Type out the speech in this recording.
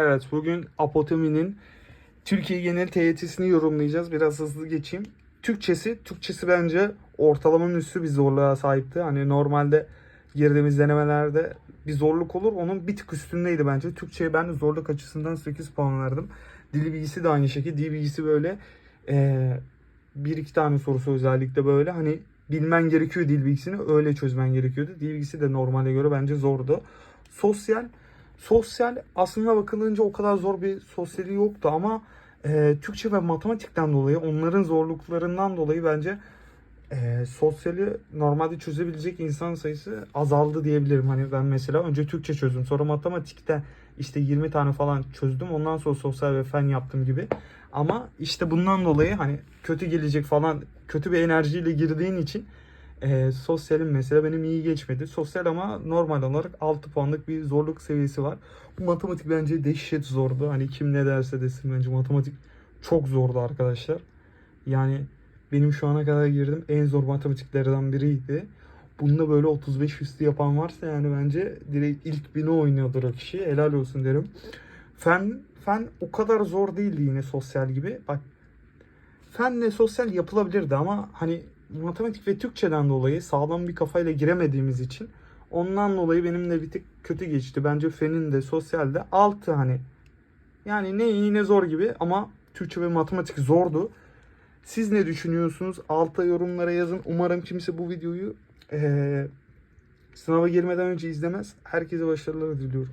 Evet bugün Apotomi'nin Türkiye genel TYT'sini yorumlayacağız. Biraz hızlı geçeyim. Türkçesi, Türkçesi bence ortalamanın üstü bir zorluğa sahipti. Hani normalde girdiğimiz denemelerde bir zorluk olur. Onun bir tık üstündeydi bence. Türkçe'ye ben zorluk açısından 8 puan verdim. Dil bilgisi de aynı şekilde. Dil bilgisi böyle eee, bir iki tane sorusu özellikle böyle hani bilmen gerekiyor dil bilgisini öyle çözmen gerekiyordu. Dil bilgisi de normale göre bence zordu. Sosyal Sosyal aslında bakılınca o kadar zor bir sosyali yoktu ama e, Türkçe ve matematikten dolayı onların zorluklarından dolayı bence e, sosyali normalde çözebilecek insan sayısı azaldı diyebilirim. Hani ben mesela önce Türkçe çözdüm sonra matematikte işte 20 tane falan çözdüm ondan sonra sosyal ve fen yaptım gibi. Ama işte bundan dolayı hani kötü gelecek falan kötü bir enerjiyle girdiğin için e, sosyalim mesela benim iyi geçmedi. Sosyal ama normal olarak 6 puanlık bir zorluk seviyesi var. Bu matematik bence dehşet zordu. Hani kim ne derse desin bence matematik çok zordu arkadaşlar. Yani benim şu ana kadar girdim en zor matematiklerden biriydi. Bunda böyle 35 üstü yapan varsa yani bence direkt ilk bini oynuyordur o kişi. Helal olsun derim. Fen, fen o kadar zor değildi yine sosyal gibi. Bak fenle sosyal yapılabilirdi ama hani matematik ve Türkçeden dolayı sağlam bir kafayla giremediğimiz için ondan dolayı benim de bir tık kötü geçti. Bence fenin de sosyalde altı hani yani ne iyi ne zor gibi ama Türkçe ve matematik zordu. Siz ne düşünüyorsunuz? Alta yorumlara yazın. Umarım kimse bu videoyu eee, sınava girmeden önce izlemez. Herkese başarılar diliyorum.